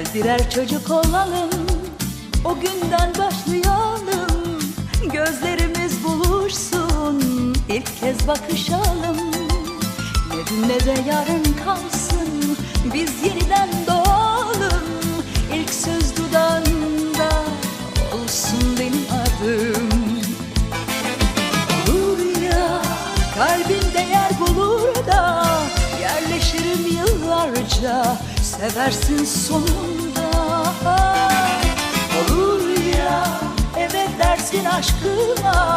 Gel birer çocuk olalım O günden başlayalım. Gözlerimiz buluşsun ilk kez bakışalım. Ne dün ne de yarın kalsın Biz yeniden doğalım. İlk söz dudağında Olsun benim adım yıllarca Seversin sonunda. Olur ya evet dersin aşkıma